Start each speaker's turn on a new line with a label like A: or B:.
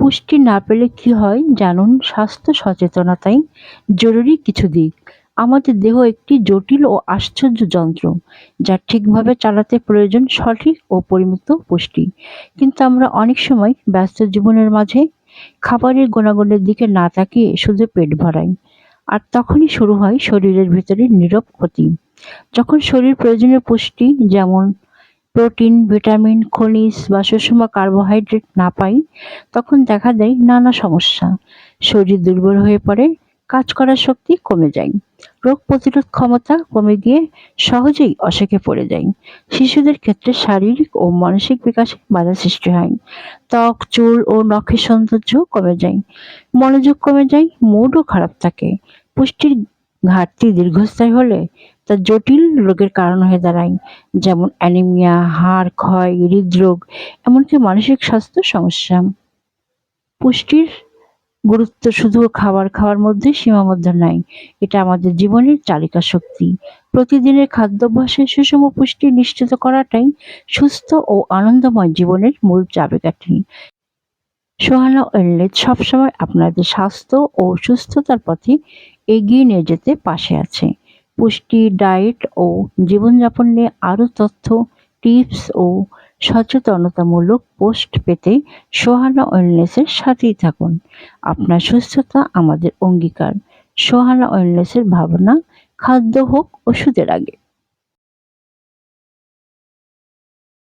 A: পুষ্টি না পেলে কি হয় জানুন? স্বাস্থ্য সচেতনতাই জরুরি কিছু দিক। আমাদের দেহ একটি জটিল ও আশ্চর্য যন্ত্র, যা ঠিকভাবে চালাতে প্রয়োজন সঠিক ও পরিমিত পুষ্টি। কিন্তু আমরা অনেক সময় ব্যস্ত জীবনের মাঝে খাবারের গুণাগুণের দিকে না তাকিয়ে শুধু পেট ভরাই, আর তখনই শুরু হয় শরীরের ভিতরে নীরব ক্ষতি। যখন শরীর প্রয়োজনীয় পুষ্টি, যেমন প্রোটিন, ভিটামিন, খনিজ বা সুষম কার্বোহাইড্রেট না পাই, তখন দেখা দেয় নানা সমস্যা। শরীর দুর্বল হয়ে পড়ে, কাজ করার শক্তি কমে যায়। রোগ প্রতিরোধ ক্ষমতা কমে গিয়ে সহজেই অসুখে পড়ে যায়। শিশুদের ক্ষেত্রে শারীরিক ও মানসিক বিকাশে বাধা সৃষ্টি হয়। ত্বক, চুল ও নখের সৌন্দর্য কমে যায়। মনোযোগ কমে যায় মুডও খারাপ থাকে। পুষ্টির ঘাটতি দীর্ঘস্থায়ী হলে তা জটিল রোগের কারণ হয়ে দাঁড়ায়, যেমন অ্যানিমিয়া হাড়, ক্ষয়, হৃদরোগ, এমনকি মানসিক স্বাস্থ্য সমস্যা। পুষ্টির গুরুত্ব শুধু খাবার খাওয়ার মধ্যে সীমাবদ্ধ নাই এটা আমাদের জীবনের চালিকা শক্তি। প্রতিদিনের খাদ্যাভ্যাসে সুষম পুষ্টি নিশ্চিত করাটাই সুস্থ ও আনন্দময় জীবনের মূল চাবিকাঠি। সোহানা ওয়েলনেস সবসময় আপনাদের স্বাস্থ্য ও সুস্থতার পথে এগিয়ে নিয়ে যেতে পাশে আছে। পুষ্টি, ডায়েট ও জীবনযাপন নিয়ে আরও তথ্য, টিপস ও সচেতনতামূলক পোস্ট পেতে সোহানা ওয়েলনেসের সাথেই থাকুন। আপনার সুস্থতা আমাদের অঙ্গীকার। সোহানা ওয়েলনেসের ভাবনা, খাদ্য হোক ওষুধের আগে।